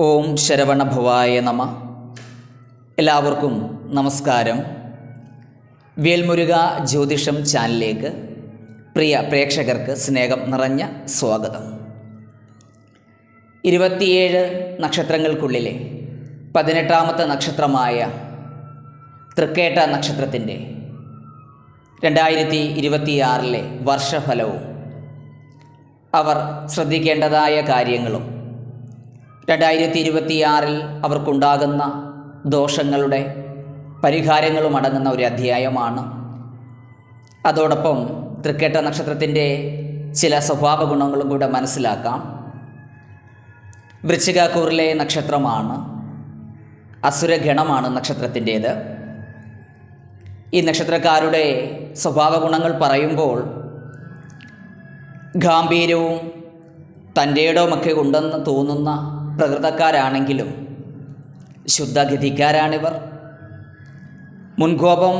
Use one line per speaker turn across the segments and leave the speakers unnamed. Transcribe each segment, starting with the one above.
ഓം ശരവണഭവായ നമ. എല്ലാവർക്കും നമസ്കാരം. വേൽമുരുക ജ്യോതിഷം ചാനലിലേക്ക് പ്രിയ പ്രേക്ഷകർക്ക് സ്നേഹം നിറഞ്ഞ സ്വാഗതം. ഇരുപത്തിയേഴ് നക്ഷത്രങ്ങൾക്കുള്ളിലെ പതിനെട്ടാമത്തെ നക്ഷത്രമായ തൃക്കേട്ട നക്ഷത്രത്തിന്റെ രണ്ടായിരത്തി ഇരുപത്തിയാറിലെ വർഷഫലവും അവർ ശ്രദ്ധിക്കേണ്ടതായ കാര്യങ്ങളും രണ്ടായിരത്തി ഇരുപത്തിയാറിൽ അവർക്കുണ്ടാകുന്ന ദോഷങ്ങളുടെ പരിഹാരങ്ങളും അടങ്ങുന്ന ഒരു അധ്യായമാണ്. അതോടൊപ്പം തൃക്കേട്ട നക്ഷത്രത്തിന്റെ ചില സ്വഭാവ ഗുണങ്ങളും കൂടെ മനസ്സിലാക്കാം. വൃശ്ചികാക്കൂറിലെ നക്ഷത്രമാണ് അസുരഗണമാണ് നക്ഷത്രത്തിന്റേത്. ഈ നക്ഷത്രക്കാരുടെ സ്വഭാവ ഗുണങ്ങൾ പറയുമ്പോൾ ഗാംഭീര്യവും തന്റെ ഇടവുമൊക്കെ ഉണ്ടെന്ന് തോന്നുന്ന പ്രകൃതക്കാരാണെങ്കിലും ശുദ്ധഗതിക്കാരാണിവർ. മുൻകോപം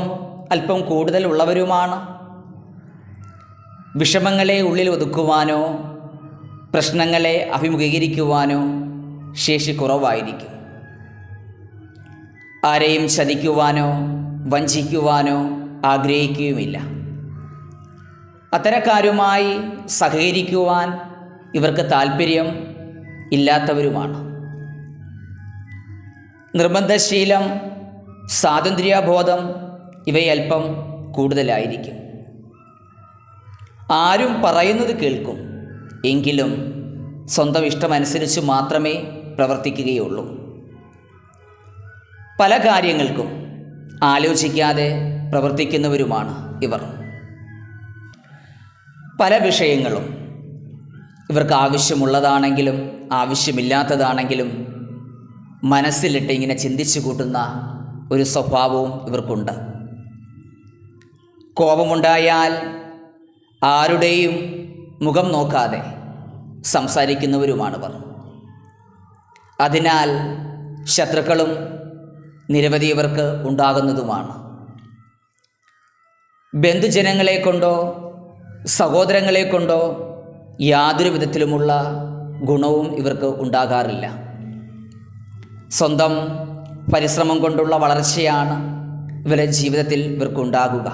അല്പം കൂടുതലുള്ളവരുമാണ്. വിഷമങ്ങളെ ഉള്ളിൽ ഒതുക്കുവാനോ പ്രശ്നങ്ങളെ അഭിമുഖീകരിക്കുവാനോ ശേഷി കുറവായിരിക്കും. ആരെയും ചതിക്കുവാനോ വഞ്ചിക്കുവാനോ ആഗ്രഹിക്കുകയുമില്ല. അത്തരക്കാരുമായി സഹകരിക്കുവാൻ ഇവർക്ക് താല്പര്യം ഇല്ലാത്തവരുമാണ്. നിർബന്ധശീലം സ്വാതന്ത്ര്യബോധം ഇവയൽപ്പം കൂടുതലായിരിക്കും. ആരും പറയുന്നത് കേൾക്കും എങ്കിലും സ്വന്തം ഇഷ്ടമനുസരിച്ച് മാത്രമേ പ്രവർത്തിക്കുകയുള്ളൂ. പല കാര്യങ്ങൾക്കും ആലോചിക്കാതെ പ്രവർത്തിക്കുന്നവരുമാണ് ഇവർ. പല വിഷയങ്ങളും ഇവർക്ക് ആവശ്യമുള്ളതാണെങ്കിലും ആവശ്യമില്ലാത്തതാണെങ്കിലും മനസ്സിലിട്ട് ഇങ്ങനെ ചിന്തിച്ചു കൂട്ടുന്ന ഒരു സ്വഭാവവും ഇവർക്കുണ്ട്. കോപമുണ്ടായാൽ ആരുടെയും മുഖം നോക്കാതെ സംസാരിക്കുന്നവരുമാണിവർ. അതിനാൽ ശത്രുക്കളും നിരവധി ഇവർക്ക് ഉണ്ടാകുന്നതുമാണ്. ബന്ധുജനങ്ങളെ കൊണ്ടോ സഹോദരങ്ങളെ കൊണ്ടോ യാതൊരു വിധത്തിലുമുള്ള ഗുണവും ഇവർക്ക് ഉണ്ടാകാറില്ല. സ്വന്തം പരിശ്രമം കൊണ്ടുള്ള വളർച്ചയാണ് ഇവരെ ജീവിതത്തിൽ ഇവർക്കുണ്ടാകുക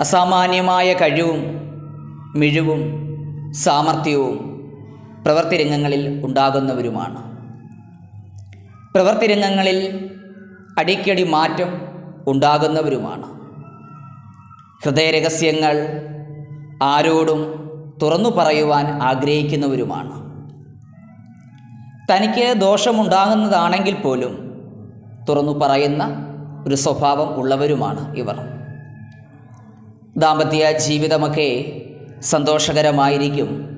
അസാമാന്യമായ കഴിവും മിഴിവും സാമർഥ്യവും പ്രവൃത്തിരംഗങ്ങളിൽ ഉണ്ടാകുന്നവരുമാണ്. പ്രവൃത്തിരംഗങ്ങളിൽ അടിക്കടി മാറ്റം ഉണ്ടാകുന്നവരുമാണ്. ഹൃദയരഹസ്യങ്ങൾ ആരോടും തുറന്നു പറയുവാൻ ആഗ്രഹിക്കുന്നവരുമാണ്. തനിക്ക് ദോഷമുണ്ടാകുന്നതാണെങ്കിൽ പോലും തുറന്നു പറയുന്ന ഒരു സ്വഭാവം ഉള്ളവരുമാണ് ഇവർ. ദാമ്പത്യ ജീവിതമൊക്കെ സന്തോഷകരമായിരിക്കും.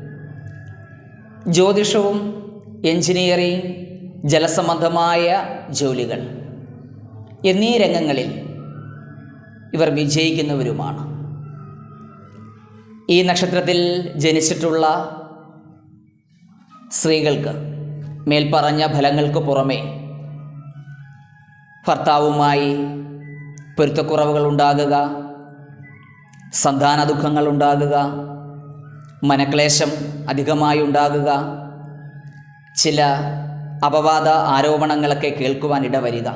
ജ്യോതിഷവും എഞ്ചിനീയറിംഗ് ജലസംബന്ധമായ ജോലികൾ എന്നീ രംഗങ്ങളിൽ ഇവർ വിജയിക്കുന്നവരുമാണ്. ഈ നക്ഷത്രത്തിൽ ജനിച്ചിട്ടുള്ള സ്ത്രീകൾക്ക് മേൽപ്പറഞ്ഞ ഫലങ്ങൾക്ക് പുറമേ ഭർത്താവുമായി പൊരുത്തക്കുറവുകൾ ഉണ്ടാകുക സന്താന ദുഃഖങ്ങൾ ഉണ്ടാകുക മനക്ലേശം അധികമായി ഉണ്ടാകുക ചില അപവാദ ആരോപണങ്ങളൊക്കെ കേൾക്കുവാൻ ഇടവരിക.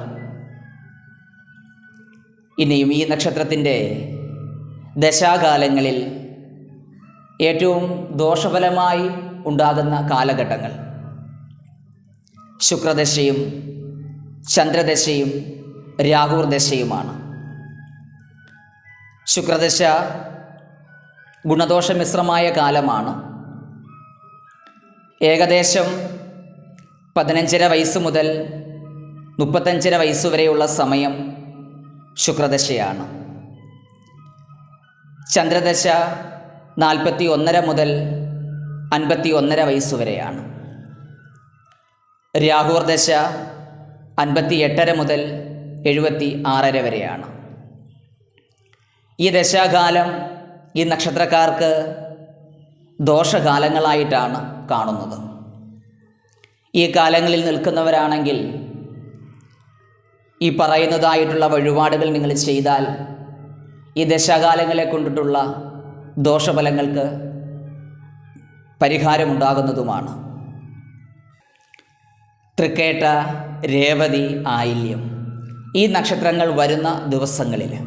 ഇനിയും ഈ നക്ഷത്രത്തിന്റെ ദശാകാലങ്ങളിൽ ഏറ്റവും ദോഷഫലമായി ഉണ്ടാകുന്ന കാലഘട്ടങ്ങൾ. ശുക്രദശയും ചന്ദ്രദശയും രാഹുർദശയുമാണ്. ശുക്രദശ ഗുണദോഷമിശ്രമായ കാലമാണ്. ഏകദേശം പതിനഞ്ചര വയസ്സ് മുതൽ മുപ്പത്തഞ്ചര വയസ്സ് വരെയുള്ള സമയം ശുക്രദശയാണ്. ചന്ദ്രദശ നാൽപ്പത്തി ഒന്നര മുതൽ അൻപത്തി ഒന്നര വയസ്സ് വരെയാണ്. രാഹുർ ദശ അൻപത്തി എട്ടര മുതൽ എഴുപത്തി ആറര വരെയാണ്. ഈ ദശാകാലം ഈ നക്ഷത്രക്കാർക്ക് ദോഷകാലങ്ങളായിട്ടാണ് കാണുന്നത്. ഈ കാലങ്ങളിൽ നിൽക്കുന്നവരാണെങ്കിൽ ഈ പറയുന്നതായിട്ടുള്ള വഴിപാടുകൾ നിങ്ങൾ ചെയ്താൽ ഈ ദശാകാലങ്ങളെ കൊണ്ടിട്ടുള്ള ദോഷഫലങ്ങൾക്ക് പരിഹാരമുണ്ടാകുന്നതുമാണ്. തൃക്കേട്ട രേവതി ആയില്യം. ഈ നക്ഷത്രങ്ങൾ വരുന്ന ദിവസങ്ങളിൽ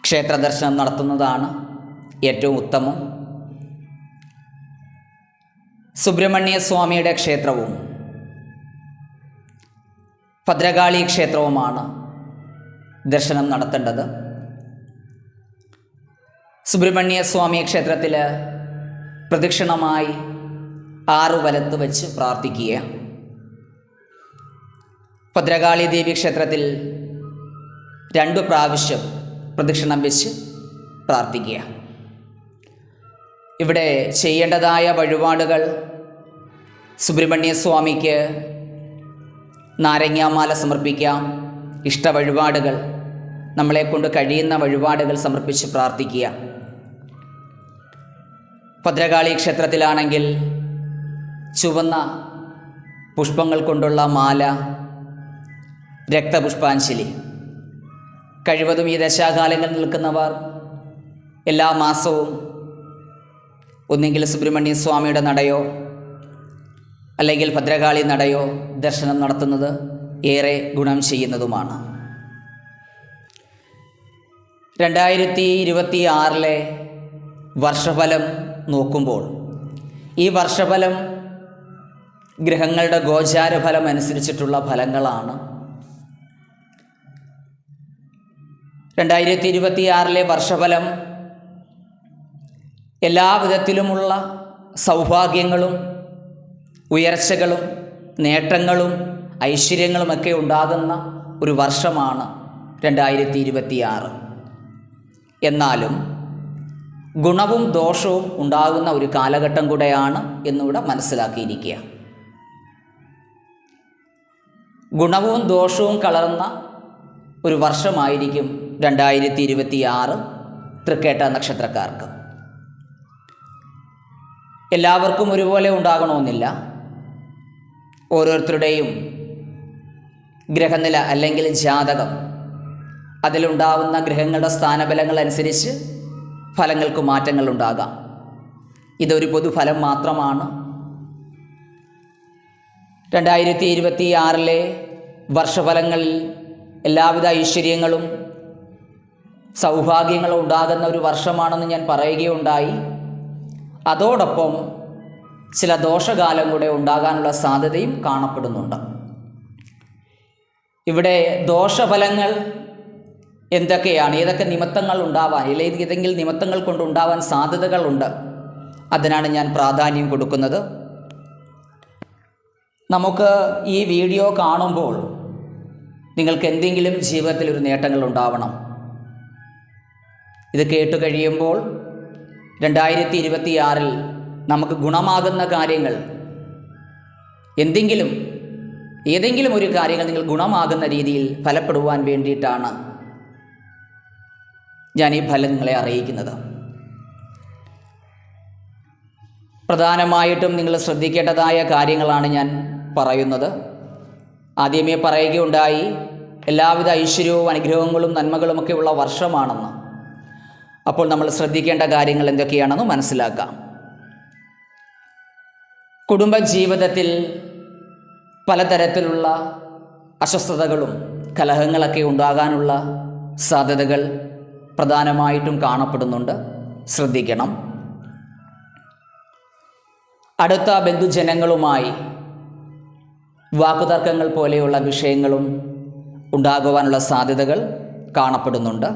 ക്ഷേത്രദർശനം നടത്തുന്നതാണ് ഏറ്റവും ഉത്തമം. സുബ്രഹ്മണ്യ സ്വാമിയുടെ ക്ഷേത്രവും ഭദ്രകാളി ക്ഷേത്രവുമാണ് ദർശനം നടത്തേണ്ടത്. സുബ്രഹ്മണ്യ സ്വാമി ക്ഷേത്രത്തിൽ പ്രദക്ഷിണമായി ആറു വലത്ത് വച്ച് പ്രാർത്ഥിക്കുക ഭദ്രകാളി ദേവി ക്ഷേത്രത്തിൽ രണ്ട് പ്രാവശ്യം പ്രദക്ഷിണം വെച്ച് പ്രാർത്ഥിക്കുക ഇവിടെ ചെയ്യേണ്ടതായ വഴിപാടുകൾ സുബ്രഹ്മണ്യ സ്വാമിക്ക് നാരങ്ങാമാല സമർപ്പിക്കാം. ഇഷ്ട വഴിപാടുകൾ നമ്മളെ കൊണ്ട് കഴിയുന്ന വഴിപാടുകൾ സമർപ്പിച്ച് പ്രാർത്ഥിക്കുക ഭദ്രകാളി ക്ഷേത്രത്തിലാണെങ്കിൽ ചുവന്ന പുഷ്പങ്ങൾ കൊണ്ടുള്ള മാല രക്തപുഷ്പാഞ്ജലി. കഴിവതും ഈ ദശാകാലങ്ങൾ നിൽക്കുന്നവർ എല്ലാ മാസവും ഒന്നെങ്കിൽ സുബ്രഹ്മണ്യ സ്വാമിയുടെ നടയോ അല്ലെങ്കിൽ ഭദ്രകാളി നടയോ ദർശനം നടത്തുന്നത് ഏറെ ഗുണം ചെയ്യുന്നതുമാണ്. രണ്ടായിരത്തി ഇരുപത്തി ആറിലെ വർഷഫലം നോക്കുമ്പോൾ ഈ വർഷഫലം ഗ്രഹങ്ങളുടെ ഗോചാരഫലം അനുസരിച്ചിട്ടുള്ള ഫലങ്ങളാണ്. രണ്ടായിരത്തി ഇരുപത്തി ആറിലെ വർഷഫലം എല്ലാവിധത്തിലുമുള്ള സൗഭാഗ്യങ്ങളും ഉയർച്ചകളും നേട്ടങ്ങളും ഐശ്വര്യങ്ങളുമൊക്കെ ഉണ്ടാകുന്ന ഒരു വർഷമാണ് രണ്ടായിരത്തി ഇരുപത്തിയാറ് എന്നാലും ഗുണവും ദോഷവും ഉണ്ടാകുന്ന ഒരു കാലഘട്ടം കൂടെയാണ് എന്നിവിടെ മനസ്സിലാക്കിയിരിക്കുക. ഗുണവും ദോഷവും കലർന്ന ഒരു വർഷമായിരിക്കും രണ്ടായിരത്തി ഇരുപത്തി ആറ് തൃക്കേട്ട നക്ഷത്രക്കാർക്ക്. എല്ലാവർക്കും ഒരുപോലെ ഉണ്ടാകണമെന്നില്ല. ഓരോരുത്തരുടെയും ഗ്രഹനില അല്ലെങ്കിൽ ജാതകം അതിലുണ്ടാവുന്ന ഗ്രഹങ്ങളുടെ സ്ഥാനബലങ്ങൾ അനുസരിച്ച് ഫലങ്ങൾക്ക് മാറ്റങ്ങൾ ഉണ്ടാകാം ഇതൊരു പൊതുഫലം മാത്രമാണ്. രണ്ടായിരത്തി ഇരുപത്തി ആറിലെ വർഷഫലങ്ങളിൽ എല്ലാവിധ ഐശ്വര്യങ്ങളും സൗഭാഗ്യങ്ങളും ഉണ്ടാകുന്ന ഒരു വർഷമാണെന്ന് ഞാൻ പറയുകയുണ്ടായി. അതോടൊപ്പം ചില ദോഷകാലം കൂടെ ഉണ്ടാകാനുള്ള സാധ്യതയും കാണപ്പെടുന്നുണ്ട്. ഇവിടെ ദോഷഫലങ്ങൾ എന്തൊക്കെയാണ്? ഏതൊക്കെ നിമിത്തങ്ങൾ ഉണ്ടാവാൻ അല്ലെങ്കിൽ ഏതെങ്കിലും നിമിത്തങ്ങൾ കൊണ്ടുണ്ടാവാൻ സാധ്യതകളുണ്ട്. അതിനാണ് ഞാൻ പ്രാധാന്യം കൊടുക്കുന്നത്. നമുക്ക് ഈ വീഡിയോ കാണുമ്പോൾ നിങ്ങൾക്ക് എന്തെങ്കിലും ജീവിതത്തിൽ ഒരു നേട്ടങ്ങൾ ഉണ്ടാവണം. ഇത് കേട്ട് കഴിയുമ്പോൾ രണ്ടായിരത്തി ഇരുപത്തിയാറിൽ നമുക്ക് ഗുണമാകുന്ന കാര്യങ്ങൾ എന്തെങ്കിലും ഏതെങ്കിലും ഒരു കാര്യങ്ങൾ നിങ്ങൾ ഗുണമാകുന്ന രീതിയിൽ ഫലപ്പെടുവാൻ വേണ്ടിയിട്ടാണ് ഞാൻ ഈ ഫലങ്ങളെ അറിയിക്കുന്നത്. പ്രധാനമായിട്ടും നിങ്ങൾ ശ്രദ്ധിക്കേണ്ടതായ കാര്യങ്ങളാണ് ഞാൻ പറയുന്നത്. ആദ്യമേ പറയുകയുണ്ടായി എല്ലാവിധ ഐശ്വര്യവും അനുഗ്രഹങ്ങളും നന്മകളുമൊക്കെ ഉള്ള വർഷമാണെന്ന്. അപ്പോൾ നമ്മൾ ശ്രദ്ധിക്കേണ്ട കാര്യങ്ങൾ എന്തൊക്കെയാണെന്ന് മനസ്സിലാക്കാം. കുടുംബജീവിതത്തിൽ പലതരത്തിലുള്ള അസ്വസ്ഥതകളും കലഹങ്ങളൊക്കെ ഉണ്ടാകാനുള്ള സാധ്യതകൾ പ്രധാനമായിട്ടും കാണപ്പെടുന്നുണ്ട്. ശ്രദ്ധിക്കണം. അടുത്ത ബന്ധുജനങ്ങളുമായി വാക്കുതർക്കങ്ങൾ പോലെയുള്ള വിഷയങ്ങളും ഉണ്ടാകുവാനുള്ള സാധ്യതകൾ കാണപ്പെടുന്നുണ്ട്.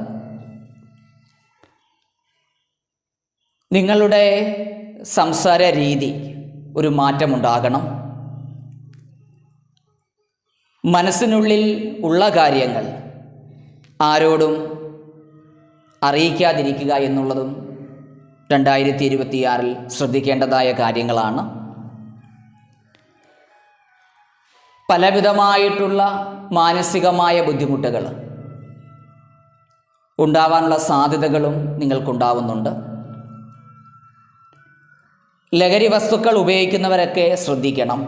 നിങ്ങളുടെ സംസാര രീതി ഒരു മാറ്റമുണ്ടാകണം. മനസ്സിനുള്ളിൽ ഉള്ള കാര്യങ്ങൾ ആരോടും അറിയിക്കാതിരിക്കുക എന്നുള്ളതും രണ്ടായിരത്തി ഇരുപത്തിയാറിൽ ശ്രദ്ധിക്കേണ്ടതായ കാര്യങ്ങളാണ്. പലവിധമായിട്ടുള്ള മാനസികമായ ബുദ്ധിമുട്ടുകൾ ഉണ്ടാവാനുള്ള സാധ്യതകളും നിങ്ങൾക്കുണ്ടാവുന്നുണ്ട്. ലഹരി വസ്തുക്കൾ ഉപയോഗിക്കുന്നവരൊക്കെ ശ്രദ്ധിക്കണം.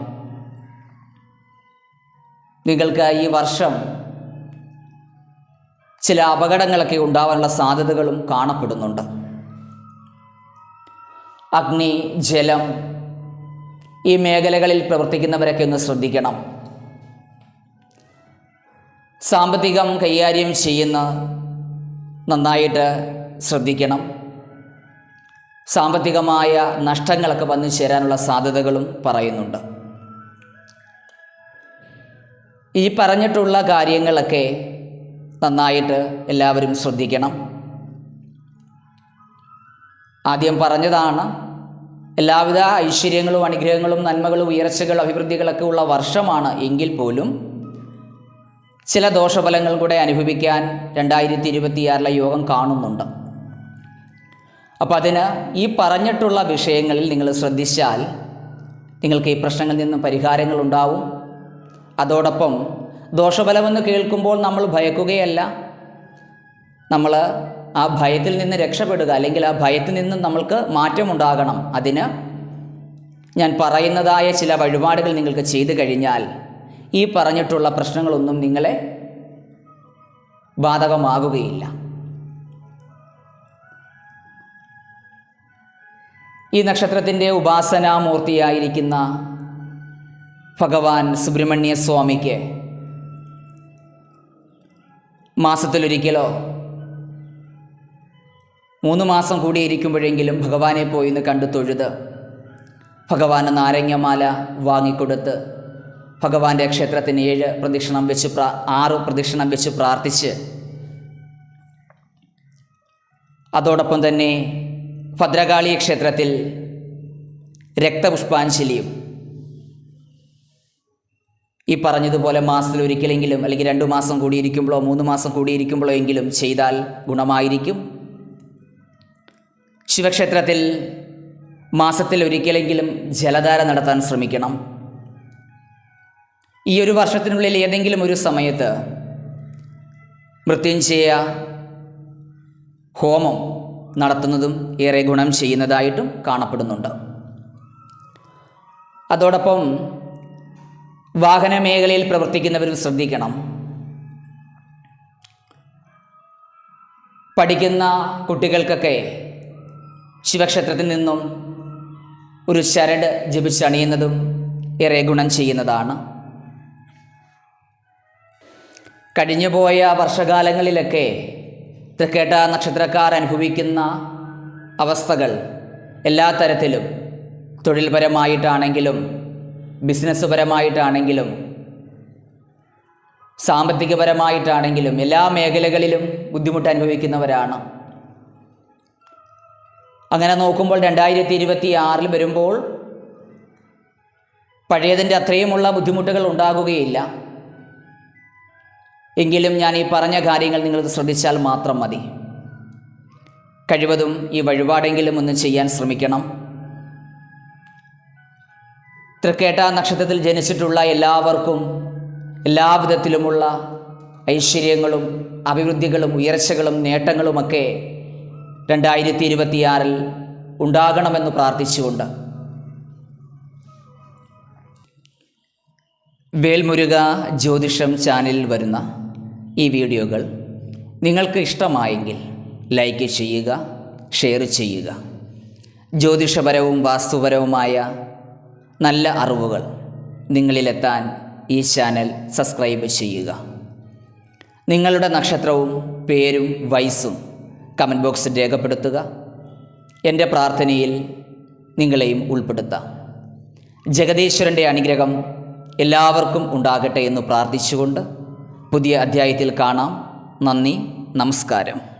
നിങ്ങൾക്ക് ഈ വർഷം ചില അപകടങ്ങളൊക്കെ ഉണ്ടാവാനുള്ള സാധ്യതകളും കാണപ്പെടുന്നുണ്ട്. അഗ്നി ജലം ഈ മേഖലകളിൽ പ്രവർത്തിക്കുന്നവരൊക്കെ ഒന്ന് ശ്രദ്ധിക്കണം. സാമ്പത്തികം കൈകാര്യം ചെയ്യുന്ന നന്നായിട്ട് ശ്രദ്ധിക്കണം. സാമ്പത്തികമായ നഷ്ടങ്ങളൊക്കെ വന്നു ചേരാനുള്ള സാധ്യതകളും പറയുന്നുണ്ട്. ഈ പറഞ്ഞിട്ടുള്ള കാര്യങ്ങളൊക്കെ നന്നായിട്ട് എല്ലാവരും ശ്രദ്ധിക്കണം. ആദ്യം പറഞ്ഞതാണ് എല്ലാവിധ ഐശ്വര്യങ്ങളും അനുഗ്രഹങ്ങളും നന്മകളും ഉയർച്ചകളും അഭിവൃദ്ധികളൊക്കെ ഉള്ള വർഷമാണ് എങ്കിൽ പോലും ചില ദോഷഫലങ്ങൾ കൂടെ അനുഭവിക്കാൻ രണ്ടായിരത്തി ഇരുപത്തിയാറിലെ യോഗം കാണുന്നുണ്ട്. അപ്പോൾ അതിന് ഈ പറഞ്ഞിട്ടുള്ള വിഷയങ്ങളിൽ നിങ്ങൾ ശ്രദ്ധിച്ചാൽ നിങ്ങൾക്ക് ഈ പ്രശ്നങ്ങളിൽ നിന്നും പരിഹാരങ്ങൾ ഉണ്ടാവും. അതോടൊപ്പം ദോഷഫലമെന്ന് കേൾക്കുമ്പോൾ നമ്മൾ ഭയക്കുകയല്ല. നമ്മൾ ആ ഭയത്തിൽ നിന്ന് രക്ഷപ്പെടുക അല്ലെങ്കിൽ ആ ഭയത്തിൽ നിന്ന് നമ്മൾക്ക് മാറ്റമുണ്ടാകണം. അതിന് ഞാൻ പറയുന്നതായ ചില വഴിപാടുകൾ നിങ്ങൾക്ക് ചെയ്തു കഴിഞ്ഞാൽ ഈ പറഞ്ഞിട്ടുള്ള പ്രശ്നങ്ങളൊന്നും നിങ്ങളെ ബാധകമാകുകയില്ല. ഈ നക്ഷത്രത്തിന്റെ ഉപാസനാമൂർത്തിയായിരിക്കുന്ന ഭഗവാൻ സുബ്രഹ്മണ്യ സ്വാമിക്ക് മാസത്തിലൊരിക്കലോ? മൂന്ന് മാസം കൂടിയിരിക്കുമ്പോഴെങ്കിലും ഭഗവാനെ പോയി ഒന്ന് കണ്ടു തൊഴുത്. ഭഗവാന് നാരങ്ങമാല വാങ്ങിക്കൊടുത്ത് ഭഗവാന്റെ ക്ഷേത്രത്തിന് ഏഴ് പ്രദക്ഷിണം വെച്ച് പ്രാ ആറ് പ്രദക്ഷിണം വെച്ച് പ്രാർത്ഥിച്ച്. അതോടൊപ്പം തന്നെ ഭദ്രകാളി ക്ഷേത്രത്തിൽ രക്തപുഷ്പാഞ്ജലിയും ഈ പറഞ്ഞതുപോലെ മാസത്തിൽ ഒരിക്കലെങ്കിലും അല്ലെങ്കിൽ രണ്ട് മാസം കൂടിയിരിക്കുമ്പോഴോ മൂന്ന് മാസം കൂടിയിരിക്കുമ്പോഴോ എങ്കിലും ചെയ്താൽ ഗുണമായിരിക്കും. ശിവക്ഷേത്രത്തിൽ മാസത്തിൽ ഒരിക്കലെങ്കിലും ജലധാര നടത്താൻ ശ്രമിക്കണം. ഈ ഒരു വർഷത്തിനുള്ളിൽ ഏതെങ്കിലും ഒരു സമയത്ത് മൃത്യുഞ്ജയ ഹോമം നടത്തുന്നതും ഏറെ ഗുണം ചെയ്യുന്നതായിട്ടും കാണപ്പെടുന്നുണ്ട്. അതോടൊപ്പം വാഹന മേഖലയിൽ പ്രവർത്തിക്കുന്നവരും ശ്രദ്ധിക്കണം. പഠിക്കുന്ന കുട്ടികൾക്കൊക്കെ ശിവക്ഷേത്രത്തിൽ നിന്നും ഒരു ശരട് ജപിച്ചണിയുന്നതും ഏറെ ഗുണം ചെയ്യുന്നതാണ്. കഴിഞ്ഞുപോയ വർഷകാലങ്ങളിലൊക്കെ തൃക്കേട്ട നക്ഷത്രക്കാർ അനുഭവിക്കുന്ന അവസ്ഥകൾ എല്ലാ തരത്തിലും തൊഴിൽപരമായിട്ടാണെങ്കിലും ബിസിനസ് പരമായിട്ടാണെങ്കിലും സാമ്പത്തികപരമായിട്ടാണെങ്കിലും എല്ലാ മേഖലകളിലും ബുദ്ധിമുട്ട് അനുഭവിക്കുന്നവരാണ് അങ്ങനെ നോക്കുമ്പോൾ രണ്ടായിരത്തി ഇരുപത്തി ആറിൽ വരുമ്പോൾ പഴയതിന്റെ അത്രയുമുള്ള ബുദ്ധിമുട്ടുകൾ ഉണ്ടാകുകയില്ല. എങ്കിലും ഞാൻ ഈ പറഞ്ഞ കാര്യങ്ങൾ നിങ്ങൾ ശ്രദ്ധിച്ചാൽ മാത്രം മതി. കഴിവതും ഈ വഴിപാടെങ്കിലും ഒന്ന് ചെയ്യാൻ ശ്രമിക്കണം. തൃക്കേട്ട നക്ഷത്രത്തിൽ ജനിച്ചിട്ടുള്ള എല്ലാവർക്കും എല്ലാവിധത്തിലുമുള്ള ഐശ്വര്യങ്ങളും അഭിവൃദ്ധികളും ഉയർച്ചകളും നേട്ടങ്ങളുമൊക്കെ രണ്ടായിരത്തി ഇരുപത്തിയാറിൽ ഉണ്ടാകണമെന്ന് പ്രാർത്ഥിച്ചുകൊണ്ട്. വേൽമുരുക ജ്യോതിഷം ചാനലിൽ വരുന്ന ഈ വീഡിയോകൾ നിങ്ങൾക്ക് ഇഷ്ടമായെങ്കിൽ ലൈക്ക് ചെയ്യുക ഷെയർ ചെയ്യുക. ജ്യോതിഷപരവും വാസ്തുപരവുമായ നല്ല അറിവുകൾ നിങ്ങളിലെത്താൻ ഈ ചാനൽ സബ്സ്ക്രൈബ് ചെയ്യുക. നിങ്ങളുടെ നക്ഷത്രവും പേരും വയസ്സും കമന്റ് ബോക്സിൽ രേഖപ്പെടുത്തുക. എന്റെ പ്രാർത്ഥനയിൽ നിങ്ങളെയും ഉൾപ്പെടുത്താം. ജഗദീശ്വരന്റെ അനുഗ്രഹം എല്ലാവർക്കും ഉണ്ടാകട്ടെ എന്ന് പ്രാർത്ഥിച്ചുകൊണ്ട് പുതിയ അധ്യായത്തിൽ കാണാം. നന്ദി നമസ്കാരം.